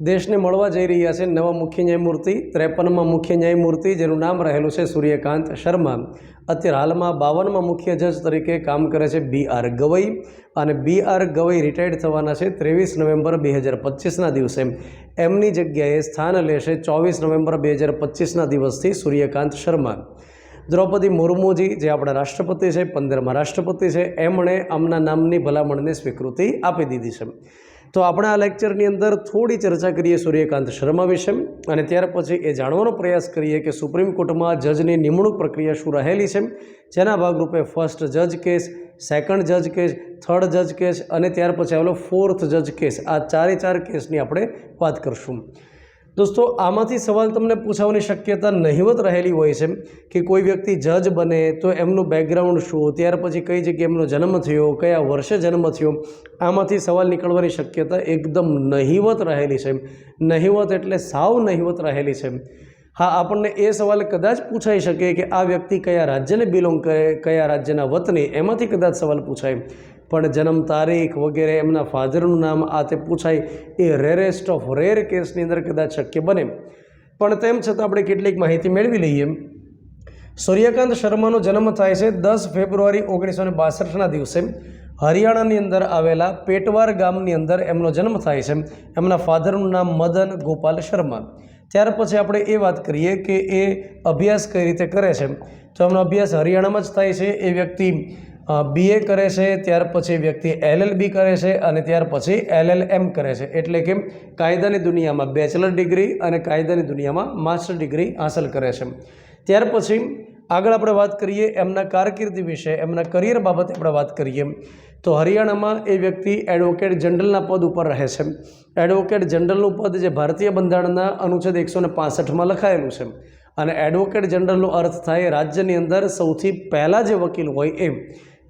દેશને મળવા જઈ રહ્યા છે નવા મુખ્ય ન્યાયમૂર્તિ, ત્રેપનમાં મુખ્ય ન્યાયમૂર્તિ, જેનું નામ રહેલું છે સૂર્યકાંત શર્મા. અત્યારે હાલમાં બાવનમાં મુખ્ય જજ તરીકે કામ કરે છે બી આર ગવઈ અને બી આર ગવઈ રિટાયર્ડ થવાના છે ત્રેવીસ નવેમ્બર બે હજાર પચીસના દિવસે. એમની જગ્યાએ સ્થાન લેશે ચોવીસ નવેમ્બર બે હજાર પચીસના દિવસથી સૂર્યકાંત શર્મા. દ્રૌપદી મુર્મુજી, જે આપણા રાષ્ટ્રપતિ છે, પંદરમાં રાષ્ટ્રપતિ છે, એમણે આમના નામની ભલામણને સ્વીકૃતિ આપી દીધી છે. તો આપણે આ લેક્ચરની અંદર થોડી ચર્ચા કરીએ સૂર્યકાંત શર્મા વિશે. અને ત્યાર પછી એ જાણવાનો પ્રયાસ કરીએ કે સુપ્રીમ કોર્ટમાં જજની નિમણૂક પ્રક્રિયા શું રહેલી છે. જેના ભાગરૂપે ફર્સ્ટ જજ કેસ, સેકન્ડ જજ કેસ, થર્ડ જજ કેસ અને ત્યાર પછી આવેલો ફોર્થ જજ કેસ આ ચારે ચાર કેસની આપણે વાત કરશું. દોસ્તો, આમાંથી સવાલ તમને પૂછાવાની શક્યતા નહિવત રહેલી હોય છે કે કોઈ વ્યક્તિ જજ બને તો એમનું બેકગ્રાઉન્ડ શું, ત્યાર પછી કઈ જગ્યાએ એમનો જન્મ થયો, કયા વર્ષે જન્મ થયો, આમાંથી સવાલ નીકળવાની શક્યતા એકદમ નહિવત રહેલી છે. નહિવત એટલે સાવ નહિવત રહેલી છે. હા, આપણને એ સવાલ કદાચ પૂછાઈ શકે કે આ વ્યક્તિ કયા રાજ્યને બિલોંગ કરે, કયા રાજ્યના વતની, એમાંથી કદાચ સવાલ પૂછાય. પણ જન્મ તારીખ વગેરે એમના ફાધરનું નામ આ તે પૂછાય એ રેરેસ્ટ ઓફ રેર કેસની અંદર કદાચ શક્ય બને. પણ તેમ છતાં આપણે કેટલીક માહિતી મેળવી લઈએ. સૂર્યકાંત શર્માનો જન્મ થાય છે દસ ફેબ્રુઆરી ઓગણીસો ને બાસઠના દિવસે. હરિયાણાની અંદર આવેલા પેટવાર ગામની અંદર એમનો જન્મ થાય છે. એમના ફાધરનું નામ મદન ગોપાલ શર્મા. ત્યાર પછી આપણે એ વાત કરીએ કે એ અભ્યાસ કઈ રીતે કરે છે? તો એમનો અભ્યાસ હરિયાણામાં જ થાય છે. એ વ્યક્તિ બીએ કરે છે, ત્યાર પછી વ્યક્તિ એલએલબી કરે છે અને ત્યાર પછી એલએલએમ કરે છે. એટલે કે કાયદાની દુનિયામાં બેચલર ડિગ્રી અને કાયદાની દુનિયામાં માસ્ટર ડિગ્રી હાંસલ કરે છે. ત્યાર પછી આગળ આપણે વાત કરીએ એમના કારકિર્દી વિશે, એમના કરિયર બાબતે આપણે વાત કરીએ. તો હરિયાણામાં એ વ્યક્તિ એડવોકેટ જનરલના પદ ઉપર રહે છે. એડવોકેટ જનરલનું પદ જે ભારતીય બંધારણના અનુચ્છેદ એકસો ને પાસઠમાં લખાયેલું છે. અને એડવોકેટ જનરલનો અર્થ થાય રાજ્યની અંદર સૌથી પહેલાં જે વકીલ હોય એ.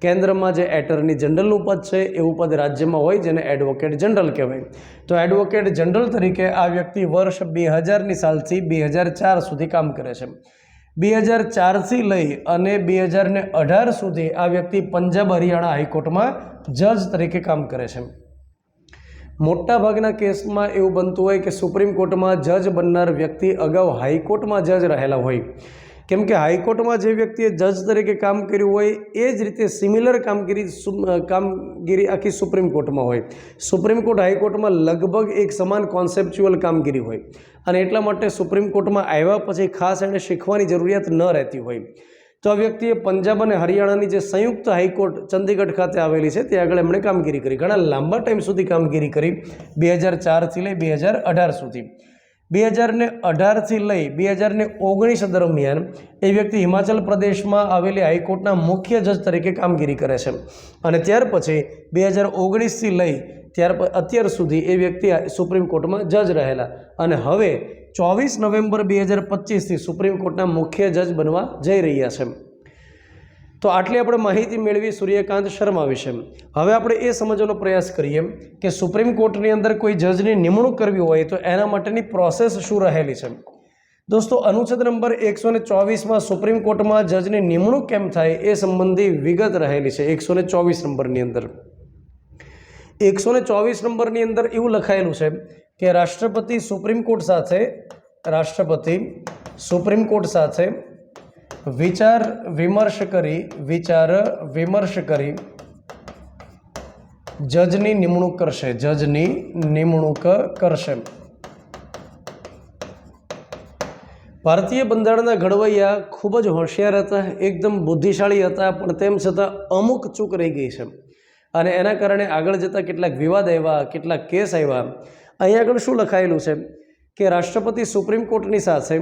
કેન્દ્રમાં જે એટર્ની જનરલનું પદ છે, એવું પદ રાજ્યમાં હોય જેને એડવોકેટ જનરલ કહેવાય. તો એડવોકેટ જનરલ તરીકે આ વ્યક્તિ વર્ષ બે હજારની સાલથી બે હજાર ચાર સુધી કામ કરે છે. બે હજાર ચારથી લઈ અને બે હજાર ને અઢાર સુધી આ વ્યક્તિ પંજાબ હરિયાણા હાઈકોર્ટમાં જજ તરીકે કામ કરે છે. મોટાભાગના કેસમાં એવું બનતું હોય કે સુપ્રીમ કોર્ટમાં જજ બનનાર વ્યક્તિ અગાઉ હાઈકોર્ટમાં જજ રહેલા હોય. કેમ કે હાઈકોર્ટમાં જે વ્યક્તિએ જજ તરીકે કામ કર્યું હોય, એ જ રીતે સિમિલર કામગીરી કામગીરી આખી સુપ્રીમ કોર્ટમાં હોય. સુપ્રીમ કોર્ટ હાઈકોર્ટમાં લગભગ એક સમાન કોન્સેપ્ચ્યુઅલ કામગીરી હોય. અને એટલા માટે સુપ્રીમ કોર્ટમાં આવ્યા પછી ખાસ એને શીખવાની જરૂરિયાત ન રહેતી હોય. તો આ વ્યક્તિએ પંજાબ અને હરિયાણાની જે સંયુક્ત હાઈકોર્ટ ચંદીગઢ ખાતે આવેલી છે, ત્યાં આગળ એમણે કામગીરી કરી. ઘણા લાંબા ટાઈમ સુધી કામગીરી કરી, બે હજાર ચારથી લઈ બે હજાર અઢાર સુધી. બે હજારને અઢારથી લઈ બે હજારને ઓગણીસ દરમિયાન એ વ્યક્તિ હિમાચલ પ્રદેશમાં આવેલી હાઈકોર્ટના મુખ્ય જજ તરીકે કામગીરી કરે છે. અને ત્યાર પછી બે હજાર ઓગણીસથી લઈ ત્યાર અત્યાર સુધી એ વ્યક્તિ સુપ્રીમ કોર્ટમાં જજ રહેલા. અને હવે ચોવીસ નવેમ્બર બે હજાર પચીસથી સુપ્રીમ કોર્ટના મુખ્ય જજ બનવા જઈ રહ્યા છે. તો આટલી આપણે માહિતી મેળવી સૂર્યકાંત શર્મા વિશે. હવે આપણે એ સમજવાનો પ્રયાસ કરીએ કે સુપ્રીમ કોર્ટની અંદર કોઈ જજની નિમણૂક કરવી હોય તો એના માટેની પ્રોસેસ શું રહેલી છે? દોસ્તો, અનુચ્છેદ નંબર એકસો ને ચોવીસમાં સુપ્રીમ કોર્ટમાં જજની નિમણૂક કેમ થાય એ સંબંધી વિગત રહેલી છે એકસો ને ચોવીસ નંબરની અંદર. એકસો ને ચોવીસ નંબરની અંદર એવું લખાયેલું છે કે રાષ્ટ્રપતિ સુપ્રીમ કોર્ટ સાથે, રાષ્ટ્રપતિ સુપ્રીમ કોર્ટ સાથે વિચાર વિમર્શ કરી, વિચાર વિમર્શ કરી, જજની નિમણૂક કરશે, જજની નિમણૂક કરશે. ભારતીય બંધારણના ઘડવૈયા ખૂબ જ હોશિયાર હતા, એકદમ બુદ્ધિશાળી હતા, પણ તેમ છતાં અમુક ચૂક રહી ગઈ છે. અને એના કારણે આગળ જતાં કેટલાક વિવાદ આવ્યા, કેટલાક કેસ આવ્યા. અહીંયા આગળ શું લખાયેલું છે? કે રાષ્ટ્રપતિ સુપ્રીમ કોર્ટની સાથે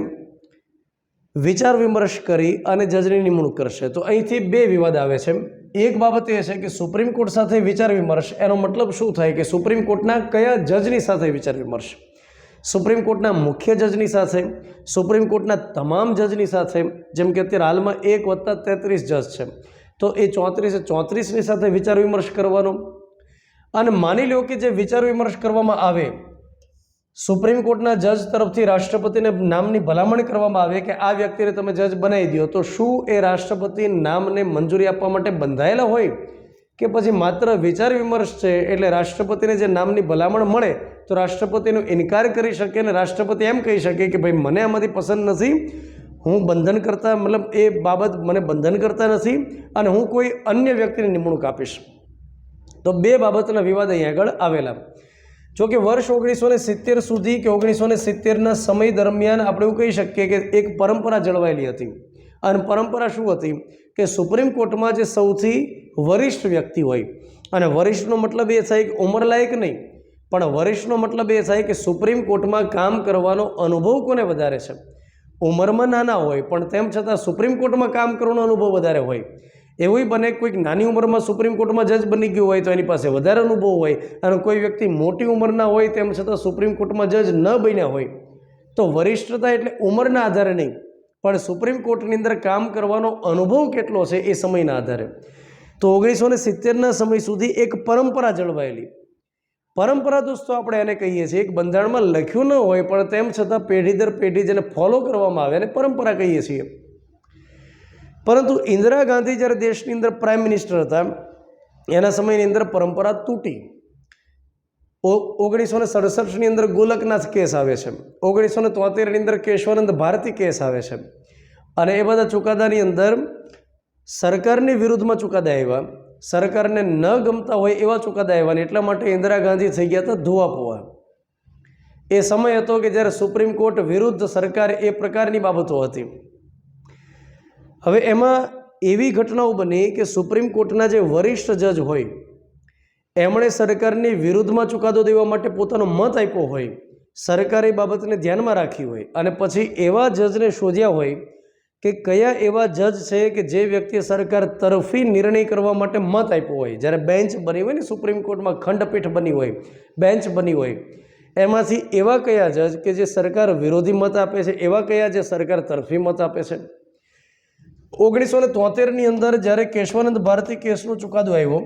વિચાર વિમર્શ કરી અને જજની નિમણૂક કરશે. તો અહીંથી બે વિવાદ આવે છે. એક બાબત એ છે કે સુપ્રીમ કોર્ટ સાથે વિચાર વિમર્શ, એનો મતલબ શું થાય કે સુપ્રીમ કોર્ટના કયા જજની સાથે વિચાર વિમર્શ? સુપ્રીમ કોર્ટના મુખ્ય જજની સાથે, સુપ્રીમ કોર્ટના તમામ જજની સાથે, જેમ કે અત્યારે હાલમાં એક વત્તા તેત્રીસ જજ છે. તો એ ચોત્રીસે ચોત્રીસની સાથે વિચાર વિમર્શ કરવાનો. અને માની લો કે જે વિચાર વિમર્શ કરવામાં આવે સુપ્રીમ કોર્ટના જજ તરફથી રાષ્ટ્રપતિને નામની ભલામણ કરવામાં આવે કે આ વ્યક્તિને તમે જજ બનાવી દો, તો શું એ રાષ્ટ્રપતિ નામને મંજૂરી આપવા માટે બંધાયેલા હોય? કે પછી માત્ર વિચાર વિમર્શ છે એટલે રાષ્ટ્રપતિને જે નામની ભલામણ મળે, તો રાષ્ટ્રપતિનો ઇનકાર કરી શકે અને રાષ્ટ્રપતિ એમ કહી શકે કે ભાઈ, મને આમાંથી પસંદ નથી. હું બંધન કરતા, મતલબ એ બાબત મને બંધન કરતા નથી અને હું કોઈ અન્ય વ્યક્તિની નિમણૂક આપીશ. તો બે બાબતના વિવાદ અહીં આગળ આવેલા. જો કે વર્ષ ઓગણીસો સિત્તેર સુધી કે ઓગણીસો સિત્તેરના સમય દરમિયાન આપણે એવું કહી શકીએ કે એક પરંપરા જળવાયેલી હતી. અને પરંપરા શું હતી? કે સુપ્રીમ કોર્ટમાં જે સૌથી વરિષ્ઠ વ્યક્તિ હોય, અને વરિષ્ઠનો મતલબ એ થાય કે ઉંમરલાયક નહીં, પણ વરિષ્ઠનો મતલબ એ થાય કે સુપ્રીમ કોર્ટમાં કામ કરવાનો અનુભવ કોને વધારે છે? ઉંમરમાં નાના હોય, પણ તેમ છતાં સુપ્રીમ કોર્ટમાં કામ કરવાનો અનુભવ વધારે હોય. એવું બને કોઈક નાની ઉંમરમાં સુપ્રીમ કોર્ટમાં જજ બની ગયું હોય તો એની પાસે વધારે અનુભવ હોય અને કોઈ વ્યક્તિ મોટી ઉંમરના હોય તેમ છતાં સુપ્રીમ કોર્ટમાં જજ ન બન્યા હોય, તો વરિષ્ઠતા એટલે ઉંમરના આધારે નહીં. પણ સુપ્રીમ કોર્ટની અંદર કામ કરવાનો અનુભવ કેટલો છે એ સમયના આધારે. તો ઓગણીસો ને સિત્તેરના સમય સુધી એક પરંપરા જળવાયેલી. પરંપરા દોસ્તો, આપણે એને કહીએ છીએ, એક બંધારણમાં લખ્યું ન હોય પણ તેમ છતાં પેઢી દર પેઢી જેને ફોલો કરવામાં આવે એને પરંપરા કહીએ છીએ. પરંતુ ઇન્દિરા ગાંધી જ્યારે દેશની અંદર પ્રાઇમ મિનિસ્ટર હતા, એના સમયની અંદર પરંપરા તૂટી. ઓગણીસો ને સડસઠની અંદર ગોલકનાથ કેસ આવે છે. ઓગણીસો ને તોતેરની અંદર કેશવાનંદ ભારતી કેસ આવે છે. અને એ બધા ચુકાદાની અંદર સરકારની વિરુદ્ધમાં ચુકાદા આવ્યા. સરકારને ન ગમતા હોય એવા ચુકાદા આવ્યા ને એટલા માટે ઇન્દિરા ગાંધી થઈ ગયા હતા ધોવાપોવા એ સમય હતો કે જ્યારે સુપ્રીમ કોર્ટ વિરુદ્ધ સરકાર એ પ્રકારની બાબતો હતી. હવે એમાં એવી ઘટનાઓ બની કે સુપ્રીમ કોર્ટના જે વરિષ્ઠ જજ હોય, એમણે સરકારની વિરુદ્ધમાં ચુકાદો દેવા માટે પોતાનો મત આપ્યો હોય, સરકારે બાબતને ધ્યાનમાં રાખી હોય અને પછી એવા જજને શોધ્યા હોય કે કયા એવા જજ છે કે જે વ્યક્તિએ સરકાર તરફી નિર્ણય કરવા માટે મત આપ્યો હોય. જ્યારે બેન્ચ બની હોય ને, સુપ્રીમ કોર્ટમાં ખંડપીઠ બની હોય, બેન્ચ બની હોય, એમાંથી એવા કયા જજ કે જે સરકાર વિરોધી મત આપે છે, એવા કયા જે સરકાર તરફી મત આપે છે? ઓગણીસો ને તોતેરની અંદર જ્યારે કેશવાનંદ ભારતી કેસનો ચુકાદો આવ્યો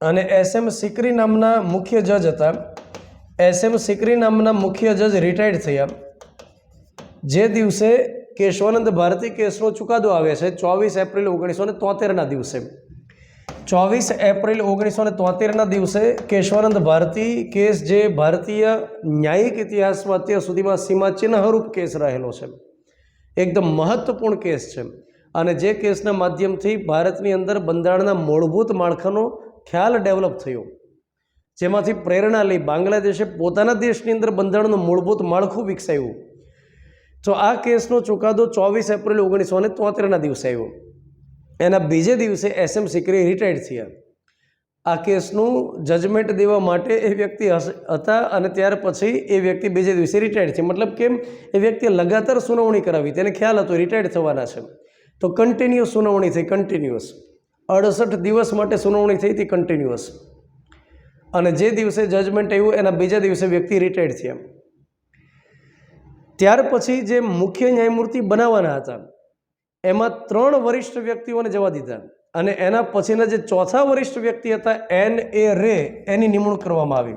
અને એસ એમ સિકરી નામના મુખ્ય જજ હતા, એસ એમ સિકરી નામના મુખ્ય જજ રિટાયર્ડ થયા. જે દિવસે કેશવાનંદ ભારતી કેસનો ચુકાદો આવે છે, ચોવીસ એપ્રિલ ઓગણીસો ને તોતેરના દિવસે. ચોવીસ એપ્રિલ ઓગણીસો ને તોતેરના દિવસે કેશવાનંદ ભારતી કેસ જે ભારતીય ન્યાયિક ઇતિહાસમાં અત્યાર સુધીમાં સીમાચિહ્નરૂપ કેસ રહેલો છે. એકદમ મહત્વપૂર્ણ કેસ છે. અને જે કેસના માધ્યમથી ભારતની અંદર બંધારણના મૂળભૂત માળખાનો ખ્યાલ ડેવલપ થયો. જેમાંથી પ્રેરણા લઈ બાંગ્લાદેશે પોતાના દેશની અંદર બંધારણનું મૂળભૂત માળખું વિકસાવ્યું. તો આ કેસનો ચુકાદો ચોવીસ એપ્રિલ ઓગણીસો ને તોતેરના દિવસે આવ્યો. એના બીજે દિવસે એસ એમ સિકરી રિટાયર્ડ થયા. આ કેસનું જજમેન્ટ દેવા માટે એ વ્યક્તિ હતા અને ત્યાર પછી એ વ્યક્તિ બીજે દિવસે રિટાયર્ડ થઈ મતલબ કેમ? એ વ્યક્તિએ લગાતાર સુનાવણી કરાવી. તેને ખ્યાલ હતો, રિટાયર્ડ થવાના છે. તો કન્ટિન્યુઅસ સુનાવણી થઈ કન્ટિન્યુઅસ અડસઠ દિવસ માટે સુનાવણી થઈ હતી કન્ટિન્યુઅસ અને જે દિવસે જજમેન્ટ આવ્યું, એના બીજા દિવસે વ્યક્તિ રિટાયર્ડ થયા. ત્યાર પછી જે મુખ્ય ન્યાયમૂર્તિ બનાવવાના હતા, એમાં ત્રણ વરિષ્ઠ વ્યક્તિઓને જવા દીધા. અને એના પછીના જે ચોથા વરિષ્ઠ વ્યક્તિ હતા, એન એ રે, એની નિમણૂક કરવામાં આવી.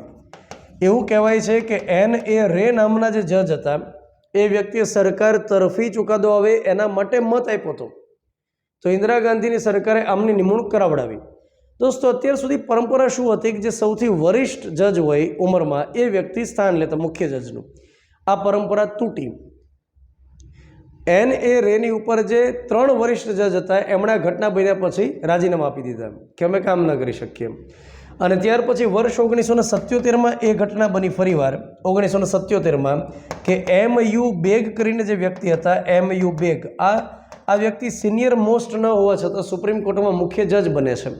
એવું કહેવાય છે કે એન એ રે નામના જે જજ હતા એ વ્યક્તિએ સરકાર તરફી ચુકાદો આવે એના માટે મત આપ્યો હતો. તો ઇન્દિરા ગાંધીની સરકારે આમની નિમણૂક કરાવડાવી. દોસ્તો, અત્યાર સુધી પરંપરા શું હતી કે જે સૌથી વરિષ્ઠ જજ હોય ઉંમરમાં એ વ્યક્તિ સ્થાન લેતા મુખ્ય જજનું. આ પરંપરા તૂટી. એન એ રેની ઉપર જે ત્રણ વરિષ્ઠ જજ હતા, એમણે ઘટના બન્યા પછી રાજીનામા આપી દીધા. કે અમે કામ ન કરી શકીએ અને ત્યાર પછી વર્ષ ઓગણીસો ને સત્યોતેરમાં એ ઘટના બની ફરીવાર. ઓગણીસો ને સત્યોતેરમાં કે એમ યુ બેગ કરીને જે વ્યક્તિ હતા, એમ યુ બેગ, આ આ વ્યક્તિ સિનિયર મોસ્ટ ન હોવા છતાં સુપ્રીમ કોર્ટમાં મુખ્ય જજ બને છે.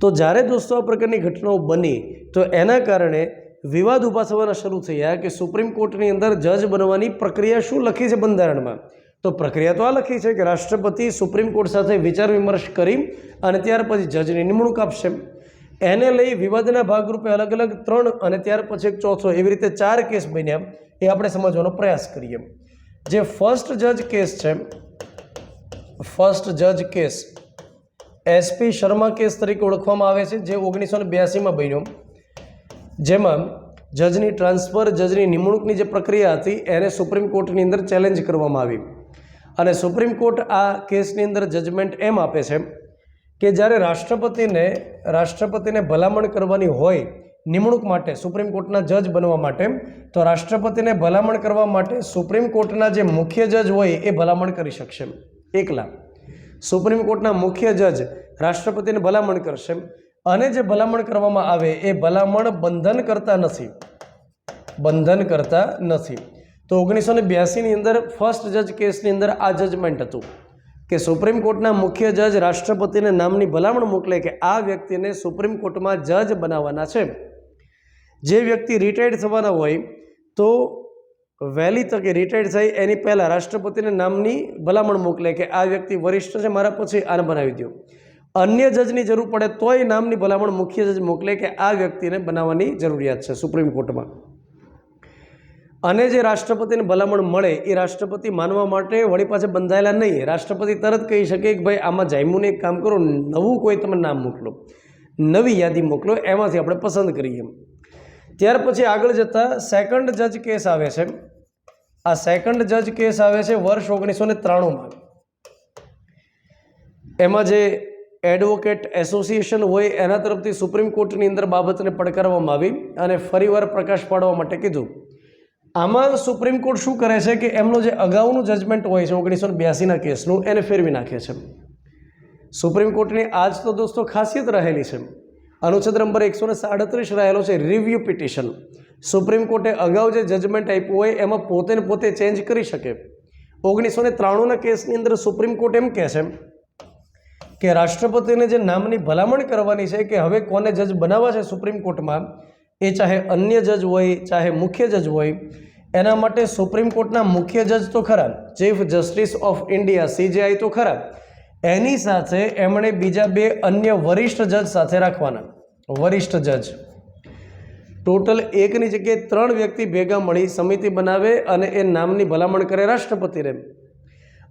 તો જ્યારે દોસ્તો આ પ્રકારની ઘટનાઓ બની, તો એના કારણે વિવાદ ઊભા થવાના શરૂ થયા કે સુપ્રીમ કોર્ટની અંદર જજ બનવાની પ્રક્રિયા શું લખી છે બંધારણમાં? તો પ્રક્રિયા તો આ લખી છે કે રાષ્ટ્રપતિ સુપ્રીમ કોર્ટ સાથે વિચાર વિમર્શ કરી અને ત્યાર પછી જજની નિમણૂક આપશે. એને લઈ વિવાદના ભાગરૂપે અલગ અલગ ત્રણ અને ત્યાર પછી એક ચોથો એવી રીતે ચાર કેસ બન્યા એ આપણે સમજવાનો પ્રયાસ કરીએ જે ફર્સ્ટ જજ કેસ છે ફર્સ્ટ જજ કેસ એસપી શર્મા કેસ તરીકે ઓળખવામાં આવે છે, જે ઓગણીસો ને બ્યાસીમાં બન્યો જેમાં જજની ટ્રાન્સફર જજની નિમણૂકની જે પ્રક્રિયા હતી, એને સુપ્રીમ કોર્ટની અંદર ચેલેન્જ કરવામાં આવી. અને સુપ્રીમ કોર્ટ આ કેસની અંદર જજમેન્ટ એમ આપે છે કે જ્યારે રાષ્ટ્રપતિને રાષ્ટ્રપતિને ભલામણ કરવાની હોય નિમણૂક માટે, સુપ્રીમ કોર્ટના જજ બનવા માટે, તો રાષ્ટ્રપતિને ભલામણ કરવા માટે સુપ્રીમ કોર્ટના જે મુખ્ય જજ હોય એ ભલામણ કરી શકશે. એકલા. સુપ્રીમ કોર્ટના મુખ્ય જજ રાષ્ટ્રપતિને ભલામણ કરશે. અને જે ભલામણ કરવામાં આવે એ ભલામણ બંધન કરતા નથી. બંધન કરતા નથી. તો ઓગણીસો ને બ્યાસીની અંદર ફર્સ્ટ જજ કેસની અંદર આ જજમેન્ટ હતું. કે સુપ્રીમ કોર્ટના મુખ્ય જજ રાષ્ટ્રપતિને નામની ભલામણ મોકલે કે આ વ્યક્તિને સુપ્રીમ કોર્ટમાં જજ બનાવવાના છે. જે વ્યક્તિ રિટાયર્ડ થવાના હોય તો વહેલી તકે રિટાયર્ડ થઈ એની પહેલાં રાષ્ટ્રપતિને નામની ભલામણ મોકલે કે આ વ્યક્તિ વરિષ્ઠ છે, મારા પછી આને બનાવી દો અન્ય જજની જરૂર પડે તોય નામની ભલામણ મુખ્ય જજ મોકલે કે આ વ્યક્તિને બનાવવાની જરૂરિયાત છે સુપ્રીમ કોર્ટમાં. અને જે રાષ્ટ્રપતિને ભલામણ મળે એ રાષ્ટ્રપતિ માનવા માટે વળી પાસે બંધાયેલા નહીં. રાષ્ટ્રપતિ તરત કહી શકે કે, ભાઈ, આમાં જાયમુને એક કામ કરો, નવું કોઈ તમે નામ મોકલો. નવી યાદી મોકલો, એમાંથી આપણે પસંદ કરીએ. ત્યાર પછી આગળ જતાં સેકન્ડ જજ કેસ આવે છે. આ સેકન્ડ જજ કેસ આવે છે વર્ષ ઓગણીસો ને ત્રાણુંમાં. એમાં જે એડવોકેટ એસોસિએશન હોય એના તરફથી સુપ્રીમ કોર્ટની અંદર બાબતને પડકારવામાં આવી અને ફરીવાર પ્રકાશ પાડવા માટે કીધું. આમાં સુપ્રીમ કોર્ટ શું કરે છે કે એમનું જે અગાઉનું જજમેન્ટ હોય છે, ઓગણીસો બ્યાસીના કેસનું, એને ફેરવી નાખે છે. સુપ્રીમ કોર્ટની આજ તો દોસ્તો ખાસિયત રહેલી છે. અનુચ્છેદ નંબર એકસો ને સાડત્રીસ રહેલો છે રિવ્યુ પિટિશન સુપ્રીમ કોર્ટે અગાઉ જે જજમેન્ટ આપ્યું હોય, એમાં પોતે ને પોતે ચેન્જ કરી શકે. ઓગણીસો ને ત્રાણુંના કેસની અંદર સુપ્રીમ કોર્ટ એમ કહે છે કે રાષ્ટ્રપતિને જે નામની ભલામણ કરવાની છે કે હવે કોને જજ બનાવવા છે સુપ્રીમ કોર્ટમાં એ ચાહે અન્ય જજ હોય, ચાહે મુખ્ય જજ હોય, એના માટે સુપ્રીમ કોર્ટના મુખ્ય જજ તો ખરા chief justice of India CJI તો ખરા એની સાથે એમણે બીજા બે અન્ય વરિષ્ઠ જજ સાથે રાખવાના. વરિષ્ઠ જજ. ટોટલ એકની જગ્યાએ ત્રણ વ્યક્તિ ભેગા મળી સમિતિ બનાવે અને એ નામની ભલામણ કરે રાષ્ટ્રપતિને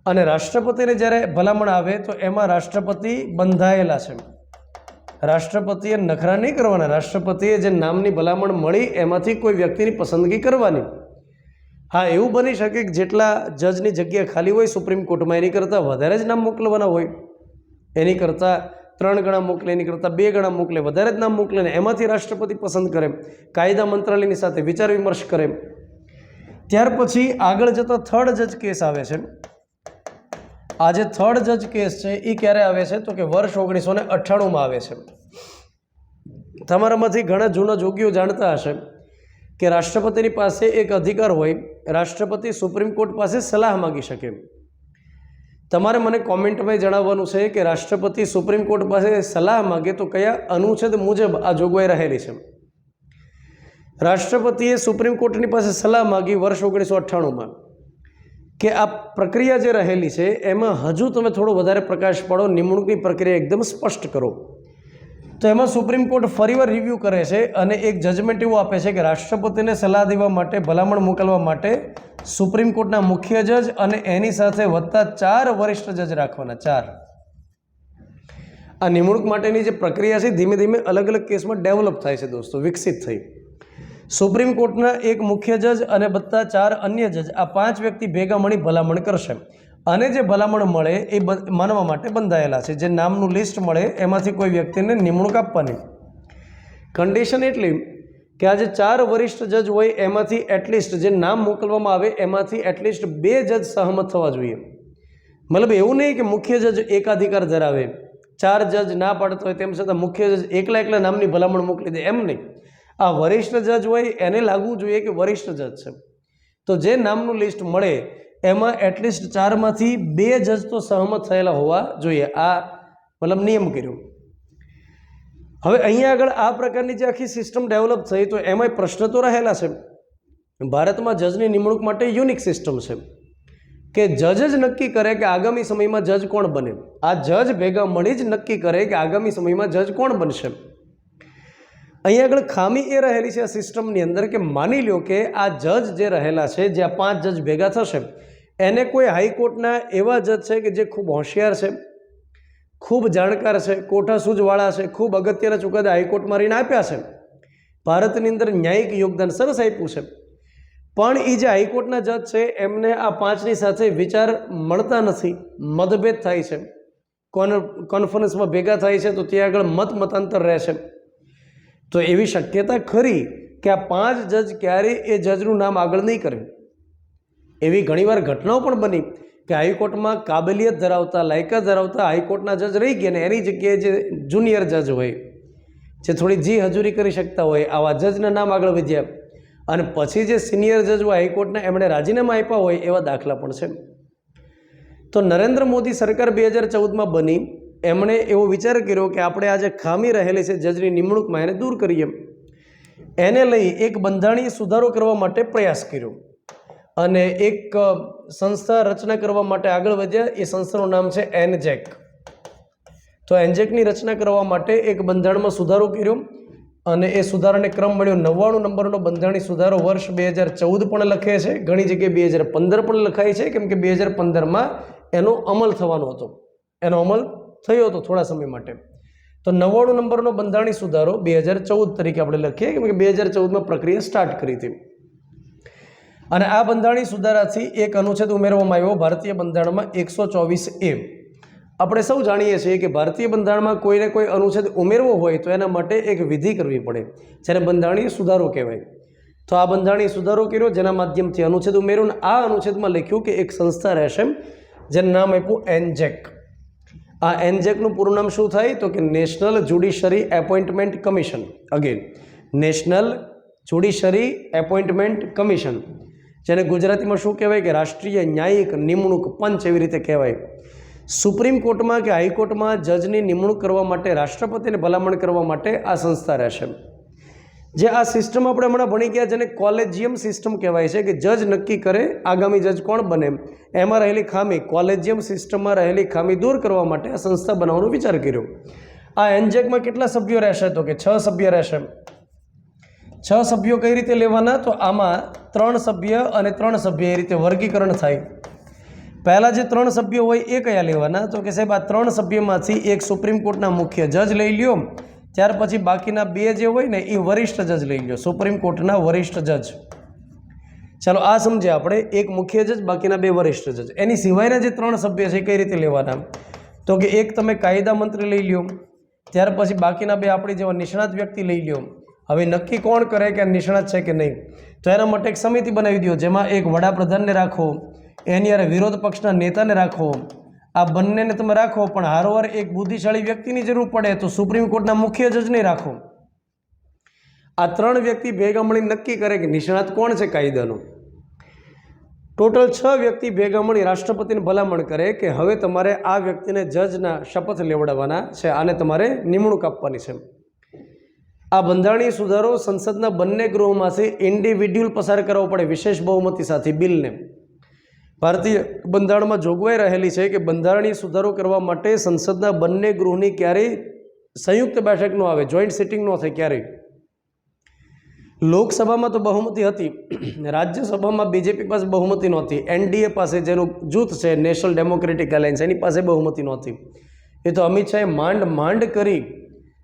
અને રાષ્ટ્રપતિને જ્યારે ભલામણ આવે તો એમાં રાષ્ટ્રપતિ બંધાયેલા છે. રાષ્ટ્રપતિએ નખરા નહીં કરવાના. રાષ્ટ્રપતિએ જે નામની ભલામણ મળી એમાંથી કોઈ વ્યક્તિની પસંદગી કરવાની. હા, એવું બની શકે કે જેટલા જજની જગ્યા ખાલી હોય, સુપ્રીમ કોર્ટમાં એની કરતાં વધારે જ નામ મોકલવાના હોય. એની કરતાં ત્રણ ગણા મોકલે, એની કરતાં બે ગણા મોકલે, વધારે જ નામ મોકલે ને એમાંથી રાષ્ટ્રપતિ પસંદ કરે, કાયદા મંત્રાલયની સાથે વિચાર વિમર્શ કરે. ત્યાર પછી આગળ જતા થર્ડ જજ કેસ આવે છે. આ જે થર્ડ જજ કેસ છે એ ક્યારે આવે છે? તો કે વર્ષ ઓગણીસો ને અઠ્ઠાણુંમાં આવે છે. તમારામાંથી ઘણા જૂના જોગીઓ જાણતા હશે કે રાષ્ટ્રપતિની પાસે એક અધિકાર હોય, રાષ્ટ્રપતિ સુપ્રીમ કોર્ટ પાસે સલાહ માગી શકે. તમારે મને કોમેન્ટમાં જણાવવાનું છે કે રાષ્ટ્રપતિ સુપ્રીમ કોર્ટ પાસે સલાહ માગે તો કયા અનુચ્છેદ મુજબ આ જોગવાઈ રહેલી છે? રાષ્ટ્રપતિએ સુપ્રીમ કોર્ટની પાસે સલાહ માગી વર્ષ ઓગણીસો અઠ્ઠાણુંમાં. કે આ પ્રક્રિયા જે રહેલી છે, એમાં હજુ તમે થોડો વધારે પ્રકાશ પાડો, નિમણૂકની પ્રક્રિયા એકદમ સ્પષ્ટ કરો. તો એમાં સુપ્રીમ કોર્ટ ફરીવાર રિવ્યૂ કરે છે અને એક જજમેન્ટ એવું આપે છે કે રાષ્ટ્રપતિને સલાહ દેવા માટે, ભલામણ મોકલવા માટે સુપ્રીમ કોર્ટના મુખ્ય જજ અને એની સાથે વધતા ચાર વરિષ્ઠ જજ રાખવાના, ચાર. આ નિમણૂક માટેની જે પ્રક્રિયા છે, ધીમે ધીમે અલગ અલગ કેસમાં ડેવલપ થાય છે દોસ્તો, વિકસિત થઈ. સુપ્રીમ કોર્ટના એક મુખ્ય જજ અને બધા ચાર અન્ય જજ આ પાંચ વ્યક્તિ ભેગા મળી ભલામણ કરશે. અને જે ભલામણ મળે એ માનવા માટે બંધાયેલા છે. જે નામનું લિસ્ટ મળે એમાંથી કોઈ વ્યક્તિને નિમણૂક આપવાની. કન્ડિશન એટલી કે આ જે ચાર વરિષ્ઠ જજ હોય એમાંથી એટલીસ્ટ જે નામ મોકલવામાં આવે એમાંથી એટલીસ્ટ બે જજ સહમત થવા જોઈએ. મતલબ એવું નહીં કે મુખ્ય જજ એકાધિકાર ધરાવે. ચાર જજ ના પાડતો હોય તેમ છતાં મુખ્ય જજ એકલા એકલા નામની ભલામણ મોકલી દે એમ નહીં. આ વરિષ્ઠ જજ હોય એને લાગવું જોઈએ કે વરિષ્ઠ જજ છે. તો જે નામનું લિસ્ટ મળે, એમાં એટલીસ્ટ ચારમાંથી બે જજ તો સહમત થયેલા હોવા જોઈએ. આ મતલબ નિયમ કર્યો. હવે અહીંયા આગળ આ પ્રકારની જે આખી સિસ્ટમ ડેવલપ થઈ, તો એમાંય પ્રશ્ન તો રહેલા છે. ભારતમાં જજની નિમણૂક માટે યુનિક સિસ્ટમ છે. કે જજ જ નક્કી કરે કે આગામી સમયમાં જજ કોણ બને. આ જજ ભેગા મળી જ નક્કી કરે કે આગામી સમયમાં જજ કોણ બનશે. અહીંયા આગળ ખામી એ રહેલી છે આ સિસ્ટમની અંદર કે માની લ્યો કે આ જજ જે રહેલા છે જ્યાં પાંચ જજ ભેગા થશે, એને કોઈ હાઈકોર્ટના એવા જજ છે કે જે ખૂબ હોશિયાર છે, ખૂબ જાણકાર છે, કોઠા સૂઝવાળા છે, ખૂબ અગત્યના ચુકાદા હાઈકોર્ટમાં રહીને આપ્યા છે. ભારતની અંદર ન્યાયિક યોગદાન સરસ આપ્યું છે. પણ એ જે હાઈકોર્ટના જજ છે, એમને આ પાંચની સાથે વિચાર મળતા નથી, મતભેદ થાય છે. કોન કોન્ફરન્સમાં ભેગા થાય છે, તો ત્યાં આગળ મત મતાંતર રહેશે. તો એવી શક્યતા ખરી કે આ પાંચ જજ ક્યારેય એ જજનું નામ આગળ નહીં કરે? એવી ઘણીવાર ઘટનાઓ પણ બની કે હાઈકોર્ટમાં કાબેલિયત ધરાવતા, લાયકાત ધરાવતા હાઈકોર્ટના જજ રહી ગયા ને એની જગ્યાએ જે જુનિયર જજ હોય, જે થોડી જી હજુરી કરી શકતા હોય, આવા જજના નામ આગળ વધ્યા. અને પછી જે સિનિયર જજ હોય, હાઈકોર્ટના એમણે રાજીનામા આપ્યા હોય, એવા દાખલા પણ છે. તો નરેન્દ્ર મોદી સરકાર બે હજાર ચૌદમાં બની એમણે એવો વિચાર કર્યો કે આપણે આ જે ખામી રહેલી છે, જજની નિમણૂકમાં એને દૂર કરીએ. એને લઈ એક બંધારણીય સુધારો કરવા માટે પ્રયાસ કર્યો. અને એક સંસ્થા રચના કરવા માટે આગળ વધ્યા. એ સંસ્થાનું નામ છે એનજેક. તો એનજેકની રચના કરવા માટે એક બંધારણમાં સુધારો કર્યો અને એ સુધારાને ક્રમ મળ્યો નવ્વાણું નંબરનો બંધારણી સુધારો વર્ષ બે હજાર ચૌદ પણ લખે છે. ઘણી જગ્યાએ બે હજાર પંદર પણ લખાય છે. કેમ કે બે હજાર પંદરમાં એનો અમલ થવાનો હતો. એનો અમલ થયો હતો થોડા સમય માટે. તો નવ્વાણું નંબરનો બંધારણી સુધારો બે હજાર ચૌદ તરીકે આપણે લખીએ કેમ કે બે હજાર ચૌદમાં પ્રક્રિયા સ્ટાર્ટ કરી હતી. અને આ બંધારણી સુધારાથી એક અનુચ્છેદ ઉમેરવામાં આવ્યો, ભારતીય બંધારણમાં એકસો ચોવીસ એ. આપણે સૌ જાણીએ છીએ કે ભારતીય બંધારણમાં કોઈને કોઈ અનુચ્છેદ ઉમેરવો હોય તો એના માટે એક વિધિ કરવી પડે જ્યારે બંધારણીય સુધારો કહેવાય. તો આ બંધારણીય સુધારો કર્યો, જેના માધ્યમથી અનુચ્છેદ ઉમેર્યો અને આ અનુચ્છેદમાં લખ્યું કે એક સંસ્થા રહેશે, જેનું નામ આપ્યું એનજેક આ એનજેકનું પૂરું નામ શું થાય? તો કે national judiciary appointment commission. Again national judiciary appointment commission. જેને ગુજરાતીમાં શું કહેવાય? કે રાષ્ટ્રીય ન્યાયિક નિમણૂક પંચ એવી રીતે કહેવાય. સુપ્રીમ કોર્ટમાં કે હાઈકોર્ટમાં જજની નિમણૂક કરવા માટે, રાષ્ટ્રપતિને ભલામણ કરવા માટે આ સંસ્થા રહેશે. જે આ સિસ્ટમ આપણે હમણાં ભણી ગયા જેને કોલેજિયમ સિસ્ટમ કહેવાય છે કે જજ નક્કી કરે આગામી જજ કોણ બને. એમાં રહેલી ખામી કોલેજિયમ સિસ્ટમમાં રહેલી ખામી દૂર કરવા માટે આ સંસ્થા બનાવવાનો વિચાર કર્યો. આ એનજેકમાં કેટલા સભ્યો રહેશે? તો કે છ સભ્ય રહેશે. છ સભ્યો કઈ રીતે લેવાના? તો આમાં ત્રણ સભ્ય અને ત્રણ સભ્ય એ રીતે વર્ગીકરણ થાય. પહેલાં જે ત્રણ સભ્યો હોય એ કયા લેવાના? તો કે સાહેબ, આ ત્રણ સભ્યમાંથી એક સુપ્રીમ કોર્ટના મુખ્ય જજ લઈ લ્યો ત્યાર પછી બાકીના બે જે હોય ને, એ વરિષ્ઠ જજ લઈ લો સુપ્રીમ કોર્ટના વરિષ્ઠ જજ. ચાલો, આ સમજે આપણે, એક મુખ્ય જજ, બાકીના બે વરિષ્ઠ જજ. એની સિવાયના જે ત્રણ સભ્ય છે કઈ રીતે લેવાના? તો કે એક તમે કાયદા મંત્રી લઈ લ્યો, ત્યાર પછી બાકીના બે આપણી જેવા નિષ્ણાત વ્યક્તિ લઈ લ્યો. હવે નક્કી કોણ કરે કે આ નિષ્ણાત છે કે નહીં? તો એના માટે એક સમિતિ બનાવી દો, જેમાં એક વડાપ્રધાનને રાખો, એની હારે વિરોધ પક્ષના નેતાને રાખો આ બંનેને તમે રાખો, પણ હારોવાર એક બુદ્ધિશાળી વ્યક્તિની જરૂર પડે તો સુપ્રીમ કોર્ટના મુખ્ય જજને રાખો. આ ત્રણ વ્યક્તિ ભેગા મળી નક્કી કરે કે નિષ્ણાત કોણ છે કાયદાનો? ટોટલ છ વ્યક્તિ ભેગા મળી રાષ્ટ્રપતિને ભલામણ કરે કે હવે તમારે આ વ્યક્તિને જજના શપથ લેવડાવવાના છે, આને તમારે નિમણૂક આપવાની છે. આ બંધારણીય સુધારો સંસદના બંને ગૃહોમાંથી ઇન્ડિવિડ્યુઅલ પસાર કરવો પડે, વિશેષ બહુમતી સાથે, બિલને. ભારતીય બંધારણમાં જોગવાઈ રહેલી છે કે બંધારણીય સુધારો કરવા માટે સંસદના બંને ગૃહની ક્યારેય સંયુક્ત બેઠક ન આવે જોઈન્ટ સિટિંગ ન થાય ક્યારેય. લોકસભામાં તો બહુમતી હતી, રાજ્યસભામાં બીજેપી પાસે બહુમતી નહોતી, એનડીએ પાસે જેનું જૂથ છે નેશનલ ડેમોક્રેટિક એલાયન્સ એની પાસે બહુમતી નહોતી. એ તો અમિત શાહે માંડ માંડ કરી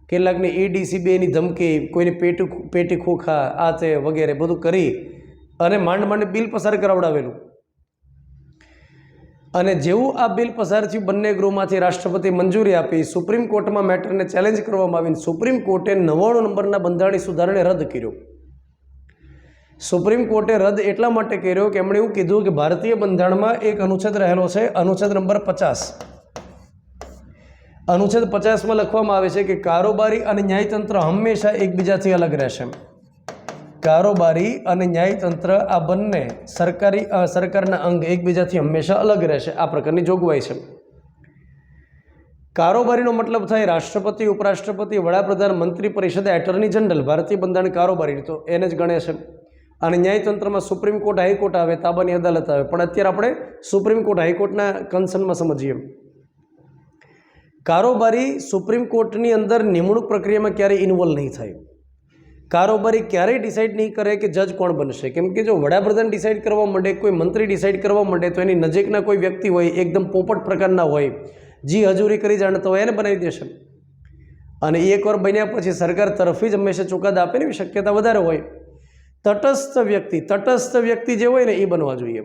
કેટલાકને ઈડીસીબીની ધમકી, કોઈની પેટી પેટી ખોખા, આ તે વગેરે બધું કરી અને માંડ માંડ બિલ પસાર કરાવડાવેલું. અને જેવું આ બિલ પસાર થયું, બંને ગૃહમાંથી રાષ્ટ્રપતિ મંજૂરી આપી, સુપ્રીમ કોર્ટમાં મેટરને ચેલેન્જ કરવામાં આવીને સુપ્રીમ કોર્ટે નવ્વાણું નંબરના બંધારણીય સુધારણે રદ કર્યો. સુપ્રીમ કોર્ટે રદ એટલા માટે કર્યો કે એમણે એવું કીધું કે ભારતીય બંધારણમાં એક અનુચ્છેદ રહેલો છે, અનુચ્છેદ નંબર પચાસ. અનુચ્છેદ પચાસમાં લખવામાં આવે છે કે કારોબારી અને ન્યાયતંત્ર હંમેશા એકબીજાથી અલગ રહેશે. કારોબારી અને ન્યાયતંત્ર આ બંને સરકારી સરકારના અંગ એકબીજાથી હંમેશા અલગ રહેશે. આ પ્રકારની જોગવાઈ છે. કારોબારીનો મતલબ થાય રાષ્ટ્રપતિ, ઉપરાષ્ટ્રપતિ, વડાપ્રધાન, મંત્રી પરિષદે એટર્ની જનરલ, ભારતીય બંધારણ કારોબારી. તો એને જ ગણે છે. અને ન્યાયતંત્રમાં સુપ્રીમ કોર્ટ, હાઈકોર્ટ આવે, તાબાની અદાલત આવે. પણ અત્યારે આપણે સુપ્રીમ કોર્ટ, હાઈકોર્ટના કન્સર્નમાં સમજીએ. કારોબારી સુપ્રીમ કોર્ટની અંદર નિમણૂક પ્રક્રિયામાં ક્યારેય ઇન્વોલ્વ નહીં થાય. કારોબારી ક્યારેય ડિસાઇડ નહીં કરે કે જજ કોણ બનશે. કેમ કે જો વડાપ્રધાન ડિસાઇડ કરવા માંડે, કોઈ મંત્રી ડિસાઇડ કરવા માંડે, તો એની નજીકના કોઈ વ્યક્તિ હોય, એકદમ પોપટ પ્રકારના હોય, જી હજૂરી કરી જાણતા હોય, એને બનાવી દેશે. અને એકવાર બન્યા પછી સરકાર તરફથી જ હંમેશા ચુકાદા આપે એવી શક્યતા વધારે હોય. તટસ્થ વ્યક્તિ તટસ્થ વ્યક્તિ જે હોય ને એ બનવા જોઈએ.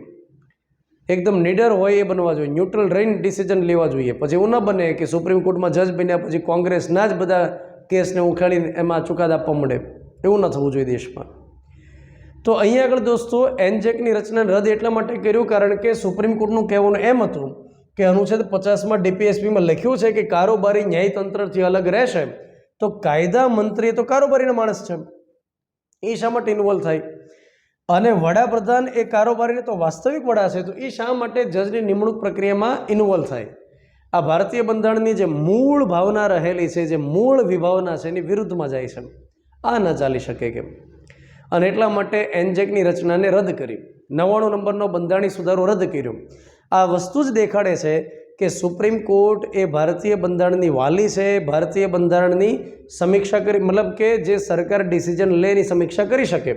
એકદમ નીડર હોય એ બનવા જોઈએ. ન્યુટ્રલ રહીને ડિસિઝન લેવા જોઈએ. પછી એવું ન બને કે સુપ્રીમ કોર્ટમાં જજ બન્યા પછી કોંગ્રેસના જ બધા કેસને ઉખાડીને એમાં ચુકાદા આપવા મળે એવું ન થવું જોઈએ દેશમાં. તો અહીંયા આગળ દોસ્તો, એનજેકની રચના રદ એટલા માટે કર્યું કારણ કે સુપ્રીમ કોર્ટનું કહેવાનું એમ હતું કે અનુચ્છેદ પચાસમાં ડીપીએસપીમાં લખ્યું છે કે કારોબારી ન્યાયતંત્રથી અલગ રહેશે. તો કાયદા મંત્રી તો કારોબારીનો માણસ છે એ શા માટે ઇન્વોલ્વ થાય? અને વડાપ્રધાન એ કારોબારીને તો વાસ્તવિક વડા છે, તો એ શા માટે જજની નિમણૂક પ્રક્રિયામાં ઇન્વોલ્વ થાય? આ ભારતીય બંધારણની જે મૂળ ભાવના રહેલી છે, જે મૂળ વિભાવના છે, એની વિરુદ્ધમાં જાય છે આ ન ચાલી શકે કેમ? અને એટલા માટે એનજેકની રચનાને રદ કરી, નવ્વાણું નંબરનો બંધારણી સુધારો રદ કર્યો. આ વસ્તુ જ દેખાડે છે કે સુપ્રીમ કોર્ટ એ ભારતીય બંધારણની વાલી છે, ભારતીય બંધારણની સમીક્ષા કરી, મતલબ કે જે સરકાર ડિસિઝન લે એની સમીક્ષા કરી શકે.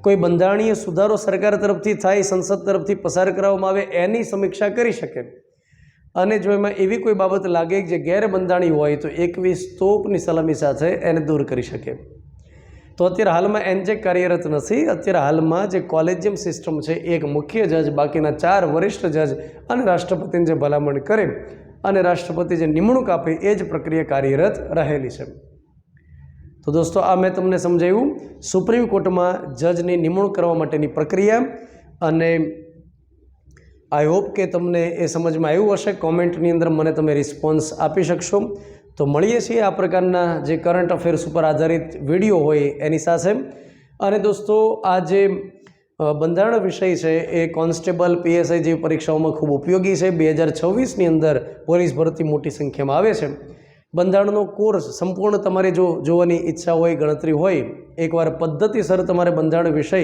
કોઈ બંધારણીય સુધારો સરકાર તરફથી થાય, સંસદ તરફથી પસાર કરવામાં આવે એની સમીક્ષા કરી શકે. અને જો એમાં એવી કોઈ બાબત લાગે કે જે ગેરબંધાણી હોય, તો એકવીસ તોપની સલામી સાથે એને દૂર કરી શકે. તો અત્યારે હાલમાં એનજેક કાર્યરત નથી, અત્યારે હાલમાં જે કોલેજિયમ સિસ્ટમ છે, એક મુખ્ય જજ, બાકીના ચાર વરિષ્ઠ જજ અને રાષ્ટ્રપતિને જે ભલામણ કરે અને રાષ્ટ્રપતિ જે નિમણૂક આપે, એ જ પ્રક્રિયા કાર્યરત રહેલી છે. તો દોસ્તો, આ મેં તમને સમજાવ્યું. સુપ્રીમ કોર્ટમાં જજની નિમણૂક કરવા માટેની પ્રક્રિયા અને આઈ હોપ કે તમને એ સમજમાં આવ્યું હશે. કોમેન્ટની અંદર મને તમે રિસ્પોન્સ આપી શકશો. તો મળીએ છીએ આ પ્રકારના જે કરંટ અફેર્સ ઉપર આધારિત વીડિયો હોય એની સાથે. અને દોસ્તો, આ જે બંધારણ વિષય છે એ કોન્સ્ટેબલ પીએસઆઈ જેવી પરીક્ષાઓમાં ખૂબ ઉપયોગી છે. બે હજાર છવ્વીસની અંદર પોલીસ ભરતી મોટી સંખ્યામાં આવે છે. બંધારણનો કોર્સ સંપૂર્ણ તમારે જો જોવાની ઈચ્છા હોય, ગણતરી હોય, એકવાર પદ્ધતિસર તમારે બંધારણ વિષય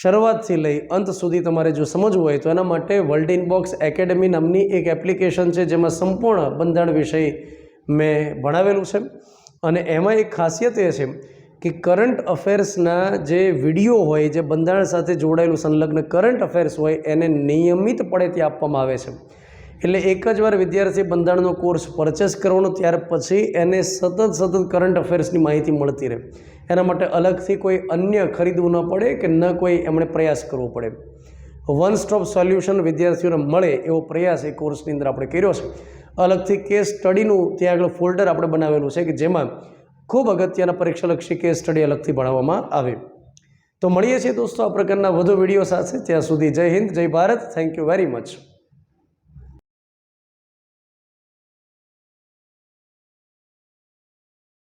શરૂઆતથી લઈ અંત સુધી તમારે જો સમજવું હોય તો એના માટે વર્લ્ડ ઇનબોક્સ એકેડમી નામની એક એપ્લિકેશન છે, જેમાં સંપૂર્ણ બંધારણ વિષય મેં ભણાવેલું છે. અને એમાં એક ખાસિયત એ છે કે કરંટ અફેર્સના જે વીડિયો હોય, જે બંધારણ સાથે જોડાયેલું સંલગ્ન કરંટ અફેર્સ હોય, એને નિયમિતપણે ત્યાં આપવામાં આવે છે. એટલે એક જ વાર વિદ્યાર્થી બંધારણનો કોર્સ પરચેસ કરવાનો, ત્યાર પછી એને સતત સતત કરંટ અફેર્સની માહિતી મળતી રહે. એના માટે અલગથી કોઈ અન્ય ખરીદવું ન પડે કે ન કોઈ એમણે પ્રયાસ કરવો પડે. વન સ્ટોપ સોલ્યુશન વિદ્યાર્થીઓને મળે એવો પ્રયાસ એ કોર્સની અંદર આપણે કર્યો છે. અલગથી કેસ સ્ટડીનું ત્યાં આગળ ફોલ્ડર આપણે બનાવેલું છે કે જેમાં ખૂબ અગત્યના પરીક્ષાલક્ષી કેસ સ્ટડી અલગથી ભણાવવામાં આવે. તો મળીએ છીએ દોસ્તો આ પ્રકારના વધુ વીડિયો સાથે. ત્યાં સુધી જય હિન્દ, જય Bharat. Thank you very much